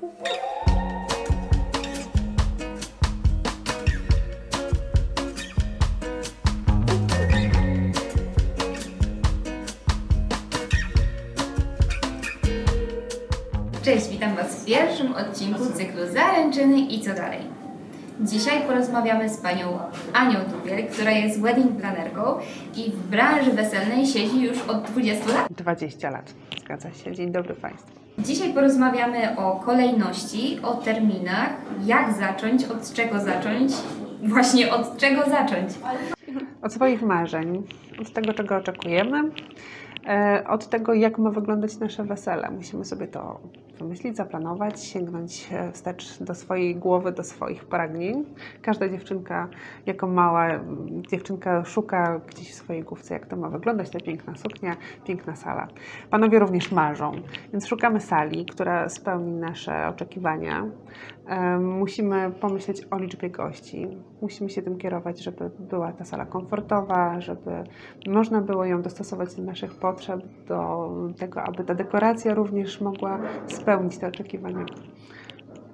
Cześć, witam Was w pierwszym odcinku cyklu Zaręczyny i co dalej. Dzisiaj porozmawiamy z panią Anią Dubiel, która jest wedding planerką i w branży weselnej siedzi już od 20 lat. 20 lat. Zgadza się. Dzień dobry Państwu. Dzisiaj porozmawiamy o kolejności, o terminach, jak zacząć, od czego zacząć, właśnie od czego zacząć. Od swoich marzeń, od tego, czego oczekujemy, e, od tego, jak ma wyglądać nasze wesele. Musimy sobie to wymyślić, zaplanować, sięgnąć e, wstecz do swojej głowy, do swoich pragnień. Każda dziewczynka, jako mała dziewczynka, szuka gdzieś w swojej główce, jak to ma wyglądać, ta piękna suknia, piękna sala. Panowie również marzą, więc szukamy sali, która spełni nasze oczekiwania. E, Musimy pomyśleć o liczbie gości. Musimy się tym kierować, żeby była ta sala komfortowa, żeby można było ją dostosować do naszych potrzeb, do tego, aby ta dekoracja również mogła spełnić te oczekiwania.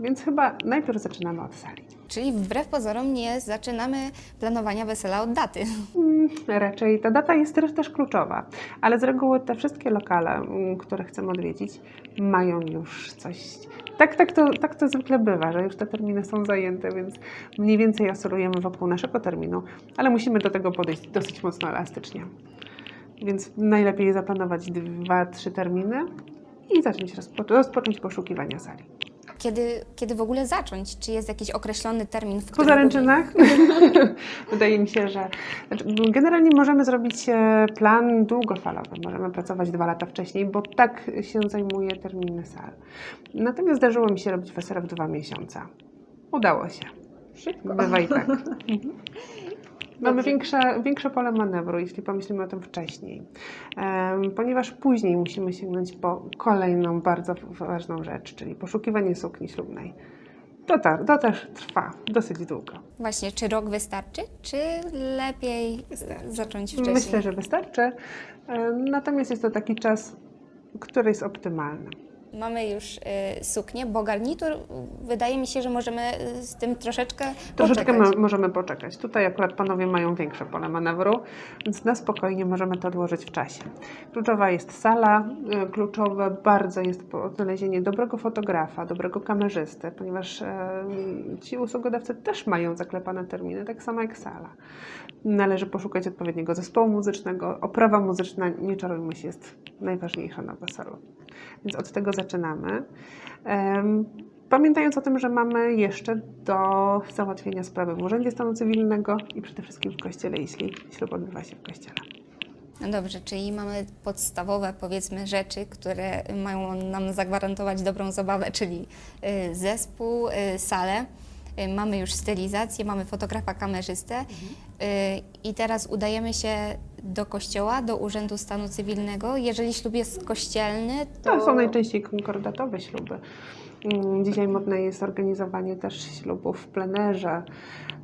Więc chyba najpierw zaczynamy od sali. Czyli wbrew pozorom nie zaczynamy planowania wesela od daty. Mm, Raczej ta data jest też, też kluczowa, ale z reguły te wszystkie lokale, mm, które chcemy odwiedzić, mają już coś. Tak, tak, to, tak to zwykle bywa, że już te terminy są zajęte, więc mniej więcej oscylujemy wokół naszego terminu, ale musimy do tego podejść dosyć mocno elastycznie. Więc najlepiej zaplanować dwa, trzy terminy i zacząć rozpo- rozpocząć poszukiwania sali. Kiedy, kiedy w ogóle zacząć? Czy jest jakiś określony termin, w Po którym... zaręczynach wydaje mi się, że znaczy, generalnie możemy zrobić e, plan długofalowy. Możemy pracować dwa lata wcześniej, bo tak się zajmuje terminy sal. Natomiast zdarzyło mi się robić wesele w dwa miesiące. Udało się. Szybko. Bywa i tak. Mamy większe, większe pole manewru, jeśli pomyślimy o tym wcześniej, Em, ponieważ później musimy sięgnąć po kolejną bardzo ważną rzecz, czyli poszukiwanie sukni ślubnej. To, ta, to też trwa dosyć długo. Właśnie, czy rok wystarczy, czy lepiej zacząć wcześniej? Myślę, że wystarczy. Natomiast jest to taki czas, który jest optymalny. Mamy już y, suknię, bo garnitur y, wydaje mi się, że możemy y, z tym troszeczkę Troszeczkę poczekać. mo- możemy poczekać. Tutaj akurat panowie mają większe pole manewru, więc na spokojnie możemy to odłożyć w czasie. Kluczowa jest sala, e, kluczowe bardzo jest po- znalezienie dobrego fotografa, dobrego kamerzysty, ponieważ e, ci usługodawcy też mają zaklepane terminy, tak samo jak sala. Należy poszukać odpowiedniego zespołu muzycznego. Oprawa muzyczna, nie czarujmy się, jest najważniejsza na weselu. Więc od tego zaczynamy. Pamiętając o tym, że mamy jeszcze do załatwienia sprawy w Urzędzie Stanu Cywilnego i przede wszystkim w kościele, jeśli ślub odbywa się w kościele. No dobrze, czyli mamy podstawowe, powiedzmy, rzeczy, które mają nam zagwarantować dobrą zabawę, czyli y, zespół, y, salę. Y, Mamy już stylizację, mamy fotografa, kamerzystę y, i teraz udajemy się do kościoła, do Urzędu Stanu Cywilnego. Jeżeli ślub jest kościelny, to... To są najczęściej konkordatowe śluby. Mm, Dzisiaj modne jest organizowanie też ślubów w plenerze.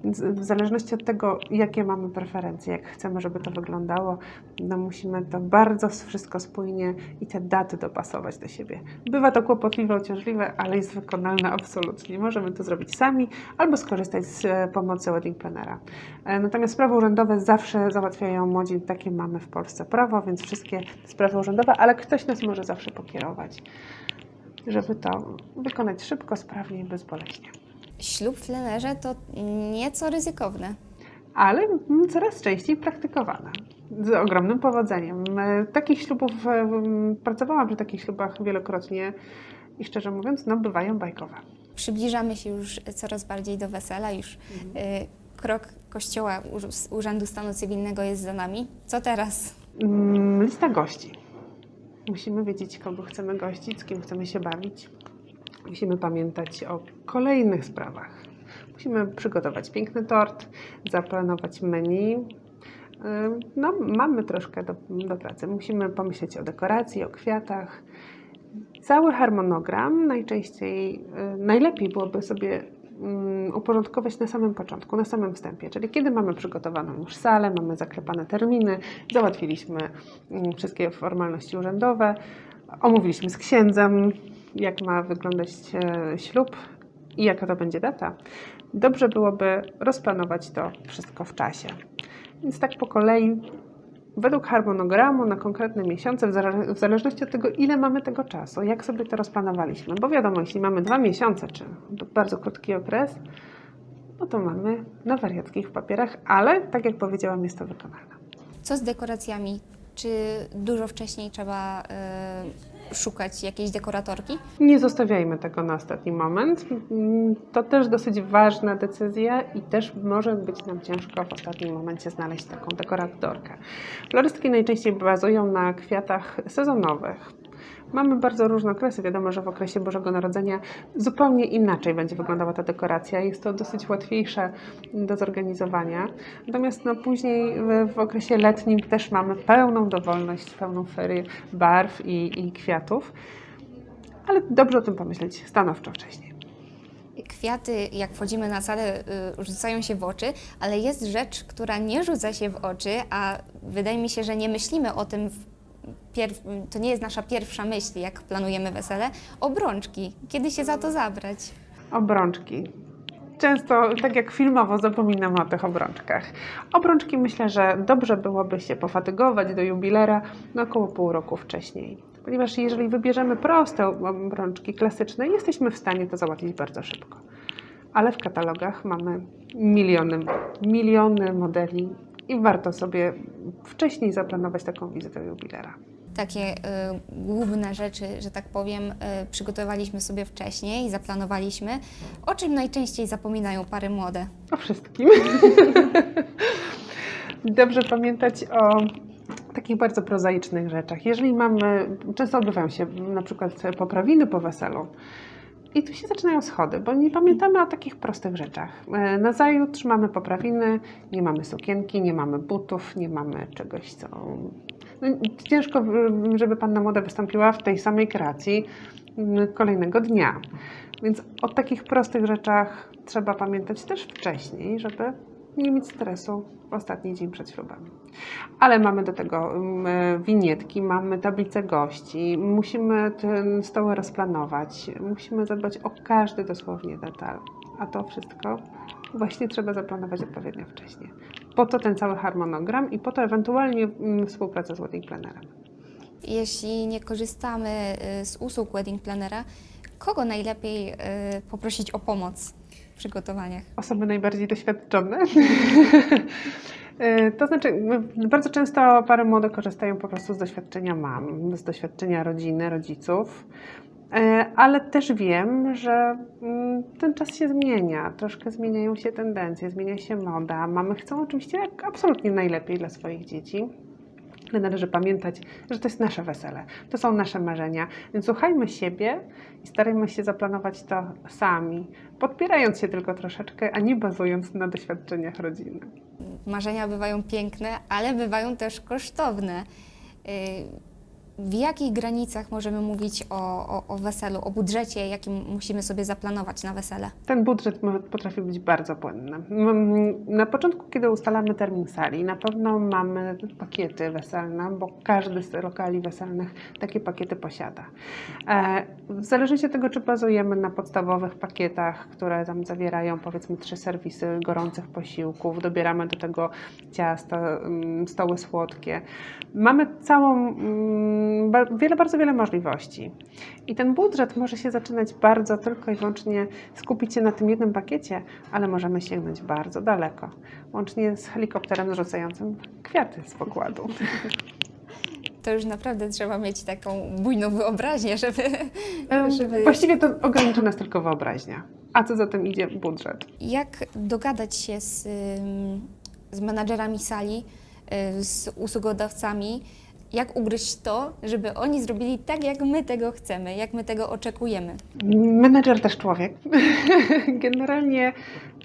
W zależności od tego, jakie mamy preferencje, jak chcemy, żeby to wyglądało, no musimy to bardzo wszystko spójnie i te daty dopasować do siebie. Bywa to kłopotliwe, uciążliwe, ale jest wykonalne absolutnie. Możemy to zrobić sami albo skorzystać z e, pomocy wedding planera. E, Natomiast sprawy urzędowe zawsze załatwiają młodzi, takie mamy w Polsce prawo, więc wszystkie sprawy urzędowe, ale ktoś nas może zawsze pokierować, żeby to wykonać szybko, sprawnie i bezboleśnie. Ślub w plenerze to nieco ryzykowne. ale coraz częściej praktykowana. Z ogromnym powodzeniem. E, Takich ślubów, e, pracowałam przy takich ślubach wielokrotnie i szczerze mówiąc, no bywają bajkowe. Przybliżamy się już coraz bardziej do wesela, już y, krok kościoła Ur- Urzędu Stanu Cywilnego jest za nami. Co teraz? Mm, Lista gości. Musimy wiedzieć, kogo chcemy gościć, z kim chcemy się bawić. Musimy pamiętać o kolejnych sprawach. Musimy przygotować piękny tort, zaplanować menu. Ym, No, mamy troszkę do, do pracy. Musimy pomyśleć o dekoracji, o kwiatach. Cały harmonogram najczęściej, y, najlepiej byłoby sobie mm, uporządkować na samym początku, na samym wstępie. Czyli kiedy mamy przygotowaną już salę, mamy zaklepane terminy, załatwiliśmy mm, wszystkie formalności urzędowe, omówiliśmy z księdzem, jak ma wyglądać e, ślub i jaka to będzie data, dobrze byłoby rozplanować to wszystko w czasie. Więc tak po kolei, według harmonogramu na konkretne miesiące, w zale- w zależności od tego, ile mamy tego czasu, jak sobie to rozplanowaliśmy. Bo wiadomo, jeśli mamy dwa miesiące, czy bardzo krótki okres, no to mamy na wariackich papierach, ale tak jak powiedziałam, jest to wykonalne. Co z dekoracjami? Czy dużo wcześniej trzeba y, szukać jakiejś dekoratorki? Nie zostawiajmy tego na ostatni moment. Mm, To też dosyć ważna decyzja i też może być nam ciężko w ostatnim momencie znaleźć taką dekoratorkę. Florystki najczęściej bazują na kwiatach sezonowych. Mamy bardzo różne okresy. Wiadomo, że w okresie Bożego Narodzenia zupełnie inaczej będzie wyglądała ta dekoracja. Jest to dosyć łatwiejsze do zorganizowania. Natomiast no, później w, w okresie letnim też mamy pełną dowolność, pełną ferię barw i, i kwiatów. Ale dobrze o tym pomyśleć stanowczo wcześniej. Kwiaty, jak wchodzimy na salę, y, rzucają się w oczy, ale jest rzecz, która nie rzuca się w oczy, a wydaje mi się, że nie myślimy o tym. To nie jest nasza pierwsza myśl, jak planujemy wesele. Obrączki. Kiedy się za to zabrać? Obrączki. Często, tak jak filmowo, zapominamy o tych obrączkach. Obrączki myślę, że dobrze byłoby się pofatygować do jubilera no około pół roku wcześniej. Ponieważ jeżeli wybierzemy proste obrączki klasyczne, jesteśmy w stanie to załatwić bardzo szybko. Ale w katalogach mamy miliony, miliony modeli i warto sobie wcześniej zaplanować taką wizytę jubilera. Takie y, główne rzeczy, że tak powiem, y, przygotowaliśmy sobie wcześniej, zaplanowaliśmy. O czym najczęściej zapominają pary młode? O wszystkim. Dobrze pamiętać o takich bardzo prozaicznych rzeczach. Jeżeli mamy, często odbywają się na przykład poprawiny po weselu, i tu się zaczynają schody, bo nie pamiętamy o takich prostych rzeczach. E, Nazajutrz mamy poprawiny, nie mamy sukienki, nie mamy butów, nie mamy czegoś, co. No, ciężko, żeby panna młoda wystąpiła w tej samej kreacji kolejnego dnia. Więc o takich prostych rzeczach trzeba pamiętać też wcześniej, żeby nie mieć stresu w ostatni dzień przed ślubem. Ale mamy do tego mm, winietki, mamy tablicę gości, musimy te stoły rozplanować, musimy zadbać o każdy dosłownie detal. A to wszystko właśnie trzeba zaplanować odpowiednio wcześnie. Po to ten cały harmonogram i po to ewentualnie mm, współpraca z wedding plannerem. Jeśli nie korzystamy y, z usług wedding planera, kogo najlepiej y, poprosić o pomoc w przygotowaniach? osoby najbardziej doświadczone. E, To znaczy, m, bardzo często pary młode korzystają po prostu z doświadczenia mam, z doświadczenia rodziny, rodziców. E, Ale też wiem, że mm, ten czas się zmienia, troszkę zmieniają się tendencje, zmienia się moda. Mamy chcą oczywiście absolutnie najlepiej dla swoich dzieci. Ale należy pamiętać, że to jest nasze wesele, to są nasze marzenia, więc słuchajmy siebie i starajmy się zaplanować to sami, podpierając się tylko troszeczkę, a nie bazując na doświadczeniach rodziny. Marzenia bywają piękne, ale bywają też kosztowne. W jakich granicach możemy mówić o, o, o weselu, o budżecie, jakim musimy sobie zaplanować na wesele? Ten budżet potrafi być bardzo płynny. Na początku, kiedy ustalamy termin sali, na pewno mamy pakiety weselne, bo każdy z lokali weselnych takie pakiety posiada. E, W zależności od tego, czy bazujemy na podstawowych pakietach, które tam zawierają powiedzmy trzy serwisy gorących posiłków, dobieramy do tego ciasto, mm, stoły słodkie. Mamy całą, wiele, bardzo wiele możliwości. I ten budżet może się zaczynać bardzo tylko i wyłącznie skupić się na tym jednym pakiecie, ale możemy sięgnąć bardzo daleko, łącznie z helikopterem zrzucającym kwiaty z pokładu. To już naprawdę trzeba mieć taką bujną wyobraźnię, żeby, żeby Właściwie to ogranicza nas tylko wyobraźnia. A co za tym idzie? Budżet. Jak dogadać się z, z menadżerami sali, y, z usługodawcami, jak ugryźć to, żeby oni zrobili tak, jak my tego chcemy, jak my tego oczekujemy. Menedżer też człowiek. Generalnie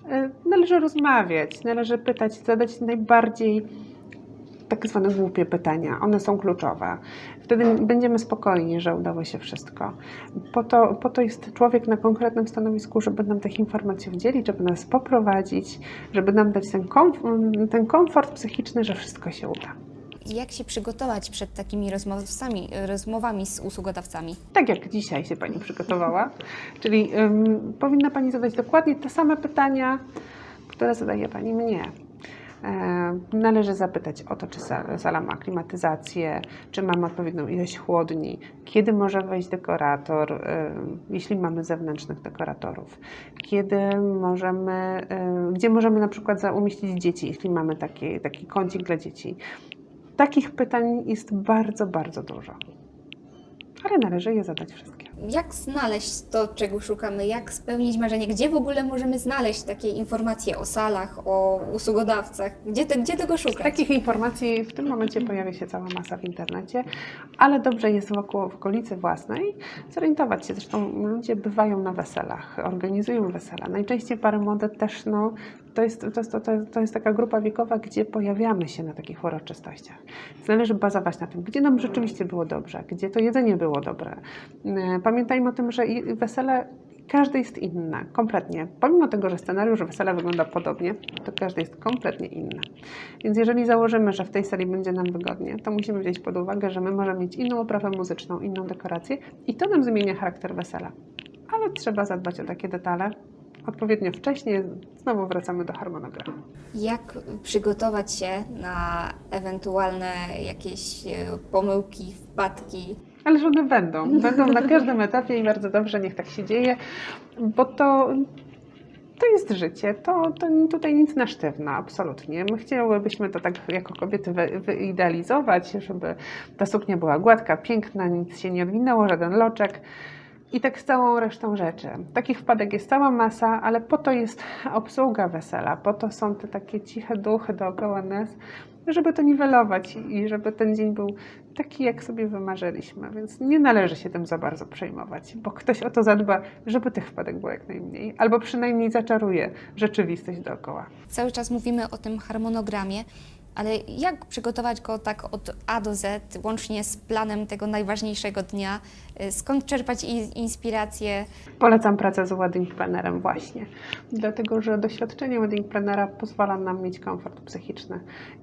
e, należy rozmawiać, należy pytać, zadać najbardziej tak zwane głupie pytania. One są kluczowe. Wtedy będziemy spokojni, że udało się wszystko. Po to, po to jest człowiek na konkretnym stanowisku, żeby nam tych informacji udzielić, żeby nas poprowadzić, żeby nam dać ten, ten komfort psychiczny, że wszystko się uda. Jak się przygotować przed takimi rozmowami, rozmowami z usługodawcami? Tak jak dzisiaj się Pani przygotowała. Czyli ym, powinna Pani zadać dokładnie te same pytania, które zadaje Pani mnie. E, Należy zapytać o to, czy sa- sala ma klimatyzację, czy mamy odpowiednią ilość chłodni, kiedy może wejść dekorator, jeśli mamy zewnętrznych dekoratorów, kiedy możemy, gdzie możemy na przykład umieścić dzieci, jeśli mamy taki, taki kącik dla dzieci. Takich pytań jest bardzo, bardzo dużo, ale należy je zadać wszystkie. Jak znaleźć to, czego szukamy? Jak spełnić marzenie? Gdzie w ogóle możemy znaleźć takie informacje o salach, o usługodawcach? Gdzie, te, gdzie tego szukać? Takich informacji w tym momencie pojawia się cała masa w internecie, ale dobrze jest wokół, w okolicy własnej zorientować się. Zresztą ludzie bywają na weselach, organizują wesela. Najczęściej pary młode też, no, to jest, to, jest, to, to jest taka grupa wiekowa, gdzie pojawiamy się na takich uroczystościach. Więc należy bazować na tym, gdzie nam rzeczywiście było dobrze, gdzie to jedzenie było dobre. Pamiętajmy o tym, że wesele każde jest inne, kompletnie. Pomimo tego, że scenariusz wesela wygląda podobnie, to każde jest kompletnie inne. Więc jeżeli założymy, że w tej sali będzie nam wygodnie, to musimy wziąć pod uwagę, że my możemy mieć inną oprawę muzyczną, inną dekorację i to nam zmienia charakter wesela. Ale trzeba zadbać o takie detale. Odpowiednio wcześnie znowu wracamy do harmonogramu. Jak przygotować się na ewentualne jakieś e, pomyłki, wpadki? Ależ one będą. Będą na każdym etapie i bardzo dobrze, niech tak się dzieje, bo to, to jest życie. To, to tutaj nic na sztywno, absolutnie. My chciałybyśmy to tak jako kobiety wy- wyidealizować, żeby ta suknia była gładka, piękna, nic się nie odwinęło, żaden loczek. I tak z całą resztą rzeczy. Takich wpadek jest cała masa, ale po to jest obsługa wesela, po to są te takie ciche duchy dookoła nas, żeby to niwelować i żeby ten dzień był taki, jak sobie wymarzyliśmy. Więc nie należy się tym za bardzo przejmować, bo ktoś o to zadba, żeby tych wpadek było jak najmniej, albo przynajmniej zaczaruje rzeczywistość dookoła. Cały czas mówimy o tym harmonogramie, ale jak przygotować go tak od A do Z, łącznie z planem tego najważniejszego dnia? Y, Skąd czerpać inspirację? Polecam pracę z wedding plannerem właśnie, dlatego że doświadczenie wedding plannera pozwala nam mieć komfort psychiczny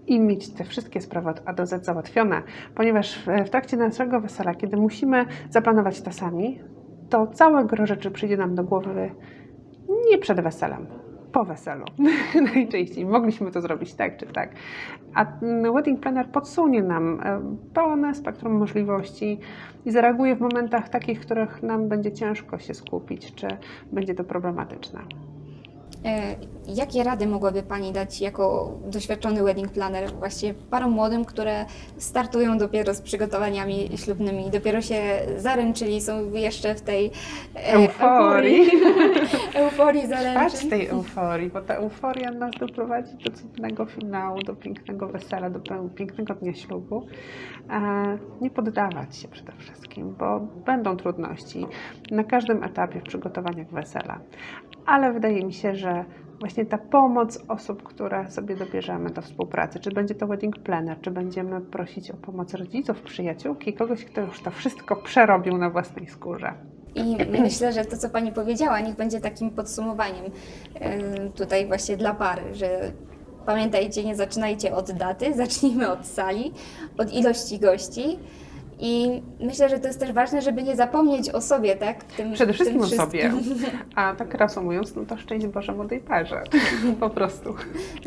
i mieć te wszystkie sprawy od A do Z załatwione, ponieważ w trakcie naszego wesela, kiedy musimy zaplanować to sami, to całe gro rzeczy przyjdzie nam do głowy nie przed weselem, po weselu. Najczęściej mogliśmy to zrobić tak czy tak. A mm, wedding planner podsunie nam e, pełne spektrum możliwości i zareaguje w momentach takich, w których nam będzie ciężko się skupić, czy będzie to problematyczne. E, Jakie rady mogłaby Pani dać jako doświadczony wedding planner właśnie parom młodym, które startują dopiero z przygotowaniami ślubnymi, dopiero się zaręczyli, są jeszcze w tej e, Euforii. euforii zaręczyn. tej euforii, bo ta euforia nas doprowadzi do cudnego finału, do pięknego wesela, do pięknego dnia ślubu. E, nie poddawać się przede wszystkim, bo będą trudności na każdym etapie w przygotowaniach wesela. Ale wydaje mi się, że właśnie ta pomoc osób, które sobie dobierzemy do współpracy, czy będzie to wedding planner, czy będziemy prosić o pomoc rodziców, przyjaciółki, kogoś, kto już to wszystko przerobił na własnej skórze. I myślę, że to, co Pani powiedziała, niech będzie takim podsumowaniem em, tutaj właśnie dla pary, że pamiętajcie, nie zaczynajcie od daty, zacznijmy od sali, od ilości gości. I myślę, że to jest też ważne, żeby nie zapomnieć o sobie, tak? Tym, Przede wszystkim o sobie. A tak reasumując, no to szczęść Boże młodej parze. Po prostu.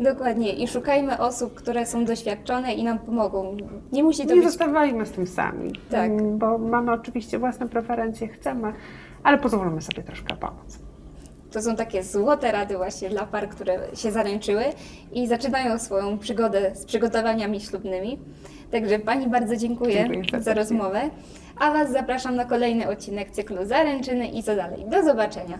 Dokładnie. I szukajmy osób, które są doświadczone i nam pomogą. Nie musi to Nie być zostawajmy z tym sami. Tak. Bo mamy oczywiście własne preferencje, chcemy, ale pozwólmy sobie troszkę pomóc. To są takie złote rady właśnie dla par, które się zaręczyły i zaczynają swoją przygodę z przygotowaniami ślubnymi. Także Pani bardzo dziękuję, Dziękuję za serdecznie. rozmowę, a Was zapraszam na kolejny odcinek cyklu Zaręczyny i co dalej. Do zobaczenia.